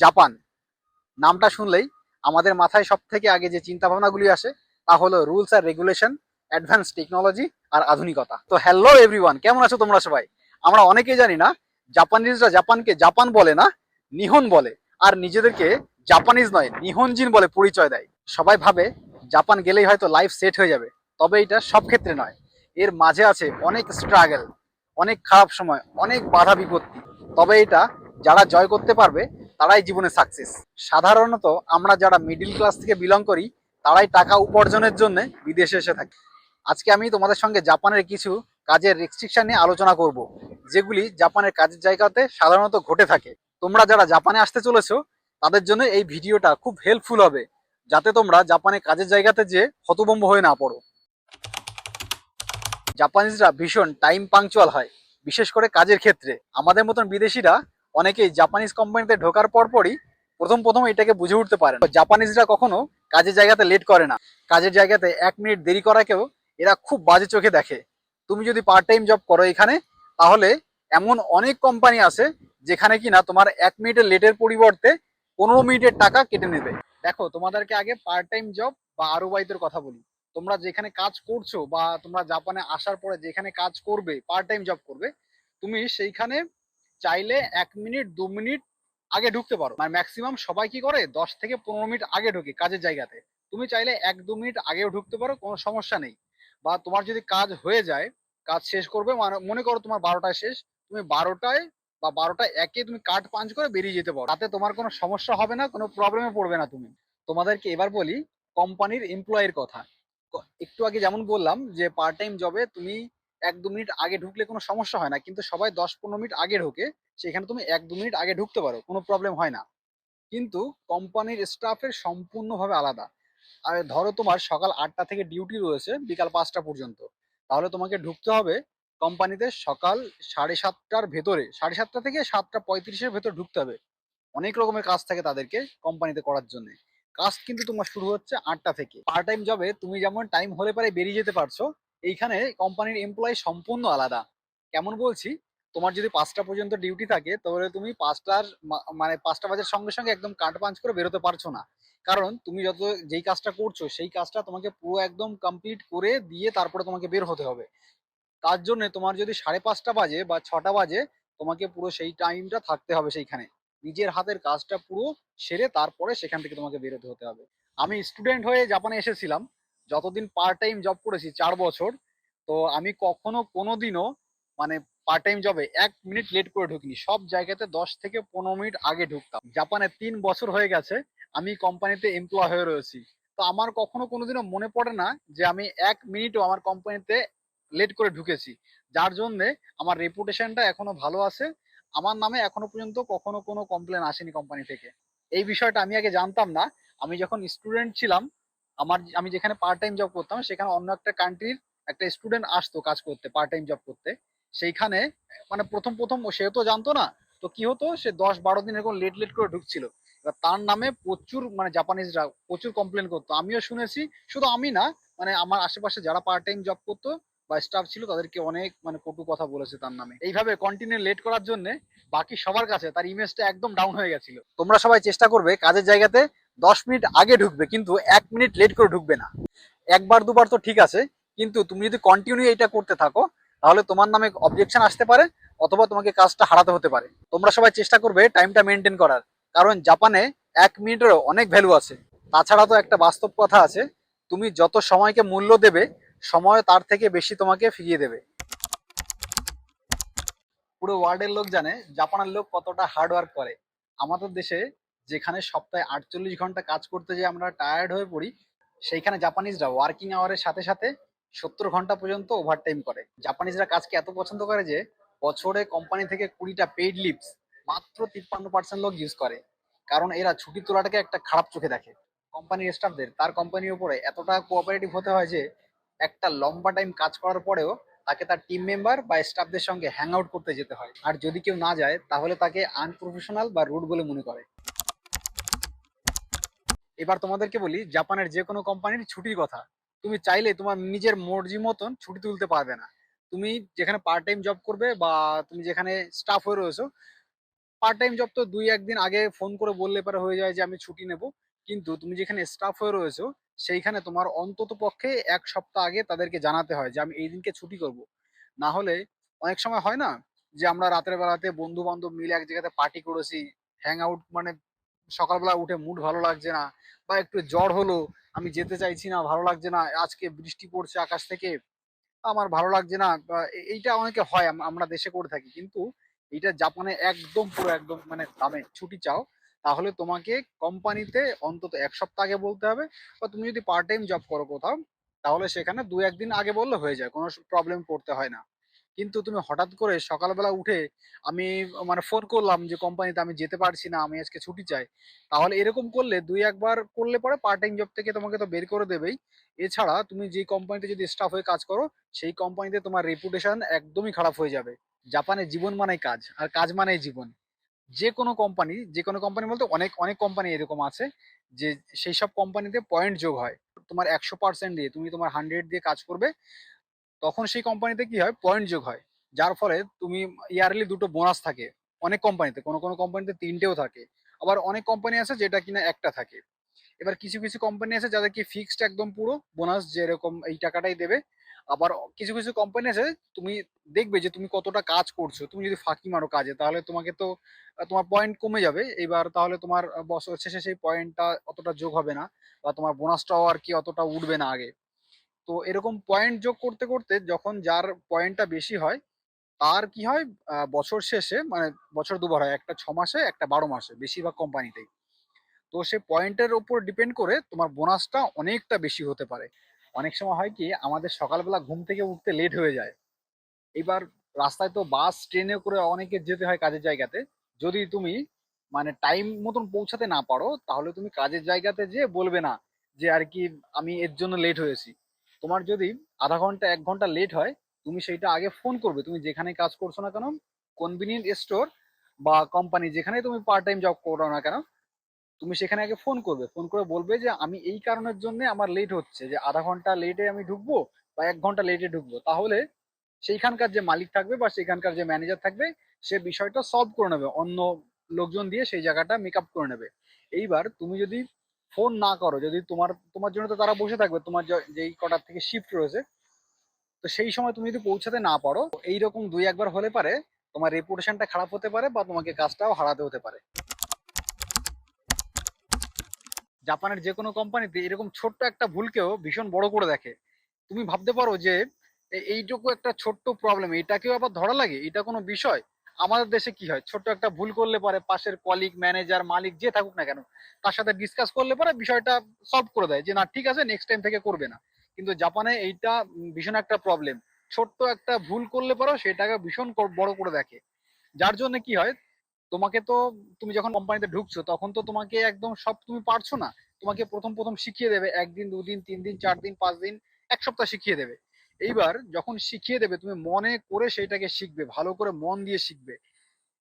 Japan. নামটা শুনলেই আমাদের মাথায় সব থেকে আগে যে চিন্তা ভাবনাগুলি আসে, তা হলো রুলস আর রেগুলেশন, অ্যাডভান্স টেকনোলজি আর আধুনিকতা। তো হ্যালো এভরিওয়ান, কেমন আছো তোমরা সবাই? আমরা অনেকেই জানি না, জাপানিজরা জাপানকে জাপান বলে না, নিহন বলে। আর নিজেদেরকে জাপানিজ নয়, নিহনজিন বলে পরিচয় দেয়। সবাই ভাবে জাপান গেলেই হয়তো লাইফ সেট হয়ে যাবে, তবে এটা সব ক্ষেত্রে নয়। এর মাঝে আছে অনেক স্ট্রাগল অনেক খারাপ সময়, অনেক বাধা বিপত্তি। তবে এটা যারা জয় করতে পারবে তারাই জীবনে সাকসেস সাধারণত আমরা যারা মিডিল ক্লাস থেকে বিলং করি, তারাই টাকা উপার্জনের জন্য বিদেশে এসে থাকি। আজকে আমি তোমাদের সঙ্গে জাপানের কিছু কাজের রেস্ট্রিকশন নিয়ে আলোচনা করব, যেগুলি জাপানের কাজের জায়গাতে সাধারণত ঘটে থাকে। তোমরা যারা জাপানে আসতে চলেছো, তাদের জন্য এই ভিডিওটা খুব হেল্পফুল হবে, যাতে তোমরা জাপানে কাজের জায়গাতে যে হতবম্ব হয়ে না পড়ো। জাপানিজরা ভীষণ টাইম পাংচুয়াল হয়, বিশেষ করে কাজের ক্ষেত্রে। আমাদের মতন বিদেশিরা অনেকেই জাপানিজ কোম্পানিতে ঢোকার পরপরই প্রথম প্রথম এটাকে বুঝে উঠতে পারে না। জাপানিজরা কখনো কাজের জায়গাতে লেট করে না। কাজের জায়গাতে এক মিনিট দেরি করাকেও এরা খুব বাজে চোখে দেখে। তুমি যদি পার্ট টাইম জব করো এখানে, তাহলে এমন অনেক কোম্পানি আছে যেখানে কিনা তোমার এক মিনিটের লেটের পরিবর্তে পনেরো মিনিটের টাকা কেটে নেবে। দেখো, তোমাদেরকে আগে পার্ট টাইম জব বা আরও বাইতের কথা বলি। তোমরা যেখানে কাজ করছ বা তোমরা জাপানে আসার পরে যেখানে কাজ করবে পার্ট টাইম জব করবে, তুমি সেইখানে চাইলে এক মিনিট, দু মিনিট আগে ঢুকতে পারো। মানে ম্যাক্সিমাম সবাই কি করে? দশ থেকে পনেরো মিনিট আগে ঢুকে কাজের জায়গাতে। তুমি চাইলে এক, দু মিনিট আগেও ঢুকতে পারো, কোনো সমস্যা নেই। বা তোমার যদি কাজ হয়ে যায়, কাজ শেষ করবে মানে মনে করো তোমার বারোটায় শেষ, তুমি বারোটায় বা বারোটা একে তুমি কাট পাঞ্চ করে বেরিয়ে যেতে পারো। তাতে তোমার কোনো সমস্যা হবে না, কোনো প্রবলেমে পড়বে না তুমি। তোমাদেরকে এবার বলি কোম্পানির এমপ্লয়ের কথা। একটু আগে যেমন বললাম যে পার্ট টাইম জবে তুমি এক দু মিনিট আগে ঢুকলে কোনো সমস্যা হয় না, কিন্তু সবাই দশ পনেরো মিনিট আগে ঢোকে, সেখানে তুমি এক দু মিনিট আগে ঢুকতে পারো, কোনো প্রবলেম হয় না। কিন্তু কোম্পানির স্টাফের সম্পূর্ণভাবে আলাদা। আর ধরো তোমার সকাল আটটা থেকে ডিউটি রয়েছে, বিকাল পাঁচটা পর্যন্ত। তাহলে তোমাকে ঢুকতে হবে কোম্পানিতে সকাল সাড়ে সাতটার ভেতরে, সাড়ে সাতটা থেকে সাতটা পঁয়ত্রিশের ভেতর ঢুকতে হবে। অনেক রকমের কাজ থাকে তাদেরকে কোম্পানিতে করার জন্য। কাজ কিন্তু তোমার শুরু হচ্ছে আটটা থেকে। পার্ট টাইম জবে তুমি যেমন টাইম হলে পারে বেরিয়ে যেতে পারছ এইখানে কোম্পানির এমপ্লয় সম্পূর্ণ আলাদা। কেমন বলছি? তোমার যদি পাঁচটা পর্যন্ত ডিউটি থাকে, তাহলে তুমি পাঁচটার মানে পাঁচটা বাজার সঙ্গে সঙ্গে একদম কাট পাঞ্চ করে বেরোতে পারছ না। কারণ তুমি যত যেই কাজটা করছ, সেই কাজটা তোমাকে পুরো একদম কমপ্লিট করে দিয়ে তারপরে তোমাকে বের হতে হবে। তার জন্য তোমার যদি সাড়ে পাঁচটা বাজে বা ছটা বাজে, তোমাকে পুরো সেই টাইমটা থাকতে হবে সেইখানে। নিজের হাতের কাজটা পুরো সেরে তারপরে সেখান থেকে তোমাকে বেরোতে হতে হবে। আমি স্টুডেন্ট হয়ে জাপানে এসেছিলাম। যতদিন পার্ট টাইম জব করেছি, চার বছর, তো আমি কখনো কোনোদিনও মানে পার্ট টাইম জবে এক মিনিট লেট করে ঢুকিনি। সব জায়গাতে দশ থেকে পনেরো মিনিট আগে ঢুকতাম। জাপানে তিন বছর হয়ে গেছে, আমি কোম্পানিতে এমপ্লয় হয়ে রয়েছি। তো আমার কখনো কোনোদিনও মনে পড়ে না যে আমি এক মিনিটও আমার কোম্পানিতে লেট করে ঢুকেছি। যার জন্যে আমার রেপুটেশনটা এখনও ভালো আছে। আমার নামে এখনও পর্যন্ত কখনো কোনো কমপ্লেন আসেনি কোম্পানি থেকে। এই বিষয়টা আমি আগে জানতাম না। আমি যখন স্টুডেন্ট ছিলাম আমার আমি যেখানে পার্ট টাইম জব করতাম, সেখানে অন্য একটা কান্ট্রির একটা স্টুডেন্ট আসতো কাজ করতে পার্ট টাইম জব করতে। সেইখানে মানে প্রথম প্রথম সে তো জানতো না। তো কি হতো? সে দশ বারো দিন এরকম লেট লেট করে ঢুকছিল। এবার তার নামে প্রচুর মানে জাপানিজরা প্রচুর কমপ্লেন করতো। আমিও শুনেছি, শুধু আমি না মানে আমার আশেপাশে যারা পার্ট টাইম জব করতো বা স্টাফ ছিল, তাদেরকে অনেক মানে কটু কথা বলেছে তার নামে। এইভাবে কন্টিনিউ লেট করার জন্য বাকি সবার কাছে তার ইমেজটা একদম ডাউন হয়ে গেছিল। তোমরা সবাই চেষ্টা করবে কাজের জায়গাতে দশ মিনিট আগে ঢুকবে, কিন্তু এক মিনিট লেট করে ঢুকবে না। একবার, দুবার তো ঠিক আছে, কিন্তু তুমি যদি কন্টিনিউ এটা করতে থাকো, তাহলে তোমার নামে অবজেকশন আসতে পারে, অথবা তোমাকে কাজটা হারাতে হতে পারে। তোমরা সবাই চেষ্টা করবে টাইমটা মেনটেন করার, কারণ জাপানে এক মিনিটেরও অনেক ভ্যালু আছে। তাছাড়া তো একটা বাস্তব কথা আছে, তুমি যত সময়কে মূল্য দেবে, সময় তার থেকে বেশি তোমাকে ফিরিয়ে দেবে। পুরো ওয়ার্ল্ডের লোক জানে, জাপানের লোক কতটা হার্ড ওয়ার্ক করে। আমাদের দেশে যেখানে সপ্তাহে আটচল্লিশ ঘণ্টা কাজ করতে যে আমরা টায়ার্ড হয়ে পড়ি, সেইখানে জাপানিজরা ওয়ার্কিং আওয়ারের সাথে সাথে সত্তর ঘণ্টা পর্যন্ত ওভারটাইম করে। জাপানিজরা কাজকে এত পছন্দ করে যে, বছরে কোম্পানি থেকে কুড়িটা পেইড লিভস মাত্র তিপ্পান্ন পার্সেন্ট লোক ইউজ করে। কারণ এরা ছুটি তোলাটাকে একটা খারাপ চোখে দেখে। কোম্পানির স্টাফদের তার কোম্পানির উপরে এতটা কোঅপারেটিভ হতে হয় যে, একটা লম্বা টাইম কাজ করার পরেও তাকে তার টিম মেম্বার বা স্টাফদের সঙ্গে হ্যাং আউট করতে যেতে হয়। আর যদি কেউ না যায়, তাহলে তাকে আনপ্রফেশনাল বা রুড বলে মনে করে। এবার তোমাদেরকে বলি, জাপানের যে কোনো কোম্পানির ছুটির কথা। তুমি চাইলে তোমার নিজের মর্জি মতন ছুটি তুলতে পারবে না। তুমি যেখানে পার্ট টাইম জব করবে বা তুমি যেখানে স্টাফ হয়ে রয়েছো পার্ট টাইম জব তো দুই, একদিন আগে ফোন করে বললে পরে হয়ে যায় যে, আমি ছুটি নেব। কিন্তু তুমি যেখানে স্টাফ হয়ে রয়েছো, সেইখানে তোমার অন্তত পক্ষে এক সপ্তাহ আগে তাদেরকে জানাতে হয় যে, আমি এই দিনকে ছুটি করব। না হলে অনেক সময় হয় না যে, আমরা রাতের বেলাতে বন্ধু বান্ধব মিলে এক জায়গাতে পার্টি করেছি হ্যাং আউট মানে সকালবেলা উঠে মুড ভালো লাগছে না, বা একটু জ্বর হলো, আমি যেতে চাইছি না, ভালো লাগছে না, আজকে বৃষ্টি পড়ছে আকাশ থেকে, আমার ভালো লাগছে না এইটা অনেকে হয় আমরা দেশে করে থাকি, কিন্তু এইটা জাপানে একদম পুরো একদম মানে দামে, ছুটি চাও, তাহলে তোমাকে কোম্পানিতে অন্তত এক সপ্তাহ আগে বলতে হবে, বা তুমি যদি পার্ট টাইম জব করো কোথাও, তাহলে সেখানে দু একদিন আগে বললে হয়ে যায়, কোনো প্রবলেম পড়তে হয় না। কিন্তু তুমি হঠাৎ করে সকালবেলা উঠে আমি মানে ফোন করলাম যে, কোম্পানিতে আমি যেতে পারছি না, আমি আজকে ছুটি চাই। তাহলে এরকম করলে দুই একবার করলে পরে পার্ট টাইম জব থেকে তোমাকে তো বের করে দেবেই। এছাড়া তুমি যে কোম্পানিতে যদি স্টাফ হয়ে কাজ করো, সেই কোম্পানিতে তোমার রেপুটেশন একদমই খারাপ হয়ে যাবে। জাপানে জীবন মানেই কাজ, আর কাজ মানেই জীবন। যে কোনো কোম্পানি যে কোনো কোম্পানি বলতে অনেক অনেক কোম্পানি এরকম আছে যে সেই সব কোম্পানিতে পয়েন্ট যোগ হয়। তোমার একশো পার্সেন্ট দিয়ে, তুমি তোমার হান্ড্রেড দিয়ে কাজ করবে। তখন সেই কোম্পানিতে কি হয়? পয়েন্ট যোগ হয়। যার ফলে তুমি ইয়ারলি দুটো বোনাস থাকে। অনেক কোম্পানিতে কোনো কোনো কোম্পানিতে তিনটেও থাকে। আবার অনেক কোম্পানি আছে যেটা কিনা একটা থাকে। এবার কিছু কিছু কোম্পানি আছে যাদের কি ফিক্সড একদম পুরো বোনাস যেরকম এই টাকাটাই দেবে। আবার কিছু কিছু কোম্পানি আছে তুমি দেখবে যে তুমি কতটা কাজ করছ। তুমি যদি ফাঁকি মারো কাজে, তাহলে তোমাকে তো, তোমার পয়েন্ট কমে যাবে। এবার তাহলে তোমার বছর শেষে সেই পয়েন্টটা অতটা যোগ হবে না বা তোমার বোনাসটাও আর কি অতটা উঠবে না আগে। তো এরকম পয়েন্ট যোগ করতে করতে যখন যার পয়েন্টটা বেশি হয়, তার কি হয়? বছর শেষে মানে বছর দুবার হয়, একটা ছ মাসে, একটা বারো মাসে বেশিরভাগ কোম্পানিতেই তো সে পয়েন্টের ওপর ডিপেন্ড করে তোমার বোনাসটা অনেকটা বেশি হতে পারে। অনেক সময় হয় কি, আমাদের সকালবেলা ঘুম থেকে উঠতে লেট হয়ে যায়। এবার রাস্তায় তো বাস ট্রেনে করে অনেকে যেতে হয় কাজের জায়গাতে। যদি তুমি মানে টাইম মতন পৌঁছাতে না পারো, তাহলে তুমি কাজের জায়গাতে যে বলবে না যে, আর কি, আমি এর জন্য লেট হয়েছি। তোমার যদি আধা ঘণ্টা, এক ঘণ্টা লেট হয়, তুমি সেইটা আগে ফোন করবে। তুমি যেখানে কাজ করছ না কেন কনভিনিয়েন্ট স্টোর বা কোম্পানি যেখানে তুমি পার্ট টাইম জব করো না কেন, তুমি সেখানে আগে ফোন করবে। ফোন করে বলবে যে, আমি এই কারণের জন্য আমার লেট হচ্ছে যে, আধা ঘণ্টা লেটে আমি ঢুকবো বা এক ঘণ্টা লেটে ঢুকবো। তাহলে সেইখানকার যে মালিক থাকবে বা সেখানকার যে ম্যানেজার থাকবে, সে বিষয়টা সলভ করে নেবে। অন্য লোকজন দিয়ে সেই জায়গাটা মেক আপ করে নেবে। এইবার তুমি যদি ফোন না করো, যদি তোমার তোমার জন্য তো তারা বসে থাকবে, তোমার যেই কটার থেকে শিফট রয়েছে, তো সেই সময় তুমি যদি পৌঁছাতে না পারো, এইরকম দুই একবার হলে পারে, তোমার রেপুটেশনটা খারাপ হতে পারে বা তোমাকে কাজটাও হারাতে হতে পারে। জাপানের যে কোনো কোম্পানিতে এরকম ছোট্ট একটা ভুলকেও ভীষণ বড় করে দেখে। তুমি ভাবতে পারো যে এইটুকু একটা ছোট্ট প্রবলেম এটাকেও আবার ধরা লাগে, এটা কোনো বিষয়। আমাদের দেশে কি হয়? ছোট্ট একটা ভুল করলে পরে পাশের কলিগ ম্যানেজার মালিক যে থাকুক না কেন, তার সাথে ডিসকাস করলে পরে বিষয়টা সলভ করে দেয় যে, না, ঠিক আছে নেক্সট টাইম থেকে করবে না। কিন্তু জাপানে এইটা ভীষণ একটা প্রবলেম ছোট্ট একটা ভুল করলে পরেও সেটাকে ভীষণ বড় করে দেখে। যার জন্য কি হয়? তোমাকে তো, তুমি যখন কোম্পানিতে ঢুকছো, তখন তো তোমাকে একদম সব তুমি পারছ না। তোমাকে প্রথম প্রথম শিখিয়ে দেবে, একদিন, দুদিন তিন দিন চার দিন পাঁচ দিন এক সপ্তাহ শিখিয়ে দেবে। এইবার যখন শিখিয়ে দেবে, তুমি মনে করে সেইটাকে শিখবে, ভালো করে মন দিয়ে শিখবে।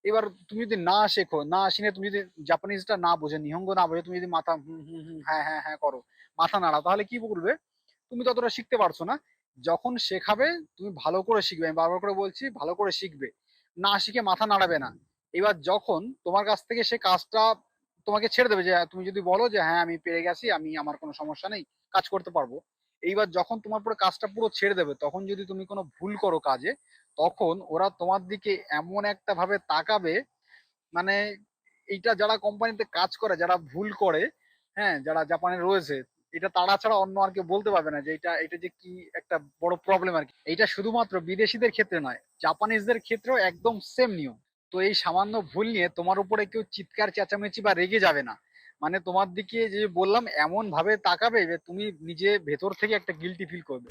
এবার তুমি যদি না শেখো, না শিখে তুমি যদি জাপানিজটা না বোঝে নিহঙ্গ না বোঝে, তুমি যদি মাথা হ্যাঁ হ্যাঁ হ্যাঁ করো, মাথা নাড়াও, তাহলে কি বলবে? তুমি ততটা শিখতে পারছ না। যখন শেখাবে, তুমি ভালো করে শিখবে, আমি বারবার করে বলছি, ভালো করে শিখবে। না শিখে মাথা নাড়াবে না। এবার যখন তোমার কাছ থেকে সে কাজটা তোমাকে ছেড়ে দেবে যে, তুমি যদি বলো যে হ্যাঁ আমি পেরে গেছি, আমি, আমার কোনো সমস্যা নেই, কাজ করতে পারব। এইবার যখন তোমার পুরো কাজটা পুরো ছেড়ে দেবে, তখন যদি তুমি কোনো ভুল করো কাজে, তখন ওরা তোমার দিকে এমন একটা ভাবে তাকাবে মানে এইটা যারা কোম্পানিতে কাজ করে, যারা ভুল করে হ্যাঁ যারা জাপানে রয়েছে, এটা তারা ছাড়া অন্য আর কেউ বলতে পারবে না যে এটা এটা যে কি একটা বড় প্রবলেম আর কি। এটা শুধুমাত্র বিদেশিদের ক্ষেত্রে নয় জাপানিজদের ক্ষেত্রেও একদম সেম নিয়ম। তো এই সামান্য ভুল নিয়ে তোমার উপরে কেউ চিৎকার, চেঁচামেচি বা রেগে যাবে না। মানে তোমার দিকে যে বললাম এমন ভাবে তাকাবে যে তুমি নিজে ভেতর থেকে একটা গিলটি ফিল করবে।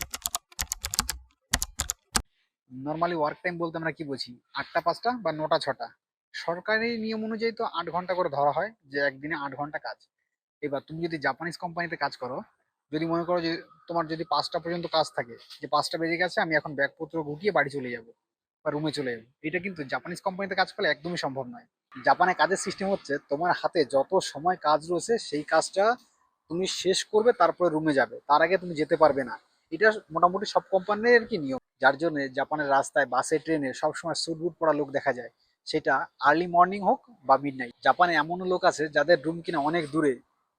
নর্মালি ওয়ার্ক টাইম বলতে আমরা কি বুঝি? আটটা, পাঁচটা বা নটা, ছটা। সরকারি নিয়ম অনুযায়ী তো আট ঘণ্টা করে ধরা হয়, যে একদিনে আট ঘণ্টা কাজ। এবার তুমি যদি জাপানিজ কোম্পানিতে কাজ করো, যদি মনে করো যে তোমার যদি পাঁচটা পর্যন্ত কাজ থাকে, যে পাঁচটা বেজে গেছে, আমি এখন ব্যাগপত্র গুটিয়ে বাড়ি চলে যাব। বা রুমে চলে যাব এটা কিন্তু জাপানিজ কোম্পানিতে কাজ করলে একদমই সম্ভব নয়। জাপানে কাজের সিস্টেম হচ্ছে, তোমার হাতে যত সময় কাজ রয়েছে, সেই কাজটা তুমি শেষ করবে, তারপরে রুমে যাবে। তার আগে তুমি যেতে পারবে না। এটা মোটামুটি সব কোম্পানির আর কি নিয়ম? যার জন্য জাপানের রাস্তায় বাসে, ট্রেনে সবসময় স্যুট বুট পরা লোক দেখা যায়। সেটা আর্লি মর্নিং হোক বা মিড নাইট জাপানে এমনও লোক আছে, যাদের রুম কিনা অনেক দূরে।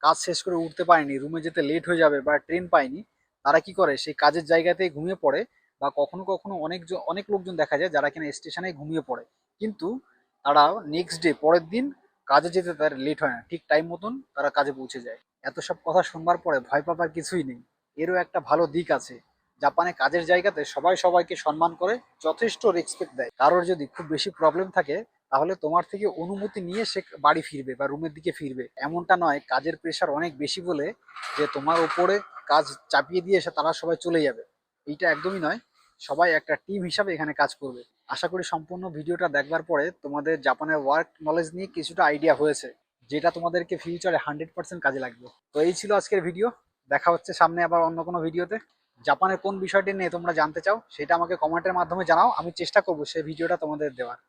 কাজ শেষ করে উঠতে পারেনি রুমে যেতে লেট হয়ে যাবে বা ট্রেন পায়নি। তারা কি করে? সেই কাজের জায়গাতেই ঘুমিয়ে পড়ে। বা কখনো কখনো অনেক অনেক লোকজন দেখা যায় যারা কিনা স্টেশনে ঘুমিয়ে পড়ে। কিন্তু তারা নেক্সট ডে পরের দিন কাজে যেতে তার লেট হয় না। ঠিক টাইম মতন তারা কাজে পৌঁছে যায়। এত সব কথা শুনবার পরে ভয় পাবার কিছুই নেই। এরও একটা ভালো দিক আছে। জাপানে কাজের জায়গাতে সবাই সবাইকে সম্মান করে, যথেষ্ট রেসপেক্ট দেয়। কারোর যদি খুব বেশি প্রবলেম থাকে, তাহলে তোমার থেকে অনুমতি নিয়ে সে বাড়ি ফিরবে বা রুমের দিকে ফিরবে। এমনটা নয়, কাজের প্রেশার অনেক বেশি বলে যে তোমার উপরে কাজ চাপিয়ে দিয়ে এসে তারা সবাই চলে যাবে। এইটা একদমই নয়। সবাই একটা টিম হিসাবে এখানে কাজ করবে। আশা করি সম্পূর্ণ ভিডিওটা দেখবার পরে তোমাদের জাপানের ওয়ার্ক নলেজ নিয়ে কিছুটা আইডিয়া হয়েছে, যেটা তোমাদেরকে ফিউচারে হান্ড্রেড পার্সেন্ট কাজে লাগবে। তো এই ছিল আজকের ভিডিও দেখা হচ্ছে সামনে আবার অন্য কোনো ভিডিওতে জাপানের কোন বিষয়টি নিয়ে তোমরা জানতে চাও, সেটা আমাকে কমেন্টের মাধ্যমে জানাও। আমি চেষ্টা করব সেই ভিডিওটা তোমাদের দেওয়ার।